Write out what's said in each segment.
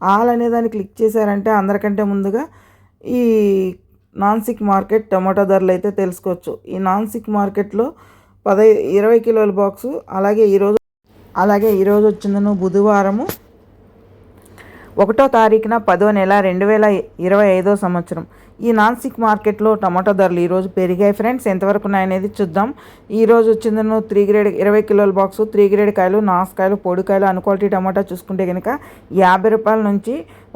All అనే దాన్ని click చేశారంటే అందరికంటే ముందుగా ఈ నాన్సిక్ మార్కెట్ టమాటో ధరలు అయితే తెలుసుకోవచ్చు. ఈ నాన్సిక్ మార్కెట్లో పదై ఇరవై కిలోల బాక్సు అలాగే ఈరోజు అలాగే ఈరోజు వచ్చిందను బుధవారము. ఒకటో తారీఖున పదో నెల రెండు వేల ఇరవై ఐదో సంవత్సరం. ఈ నాన్సిక్ మార్కెట్లో టమాటో ధరలు ఈరోజు పెరిగాయి ఫ్రెండ్స్. ఎంతవరకు ఉన్నాయనేది చూద్దాం. ఈరోజు వచ్చిందను త్రీ గ్రేడ్ ఇరవై కిలోల బాక్సు త్రీ గ్రేడ్ కాయలు నాసుకాయలు పొడికాయలు అన్ క్వాలిటీ టమాటా చూసుకుంటే కనుక యాభై రూపాయల నుంచి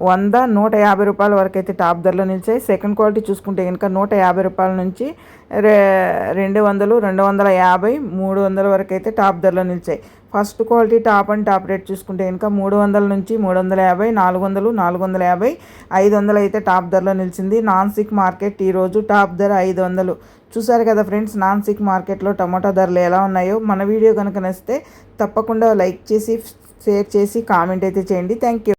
వంద నూట యాభై రూపాయల వరకు అయితే టాప్ ధరలో నిలిచాయి. సెకండ్ క్వాలిటీ చూసుకుంటే కనుక నూట యాభై రూపాయల నుంచి రెండు వందలు రెండు వందల యాభై మూడు వందల వరకు అయితే టాప్ ధరలో నిలిచాయి. First quality top and top rate చూసుకుంటే కనుక మూడు వందల నుంచి మూడు వందల యాభై నాలుగు వందలు నాలుగు వందల యాభై ఐదు వందలు అయితే టాప్ ధరలో నిలిచింది. నాన్ సిక్ మార్కెట్ ఈరోజు టాప్ ధర ఐదు వందలు. చూసారు కదా ఫ్రెండ్స్ నాన్ సిక్ మార్కెట్లో టమాటా ధరలు ఎలా ఉన్నాయో? మన వీడియో కనుక నచ్చితే తప్పకుండా లైక్ చేసి షేర్ చేసి కామెంట్ అయితే చేయండి. Thank you.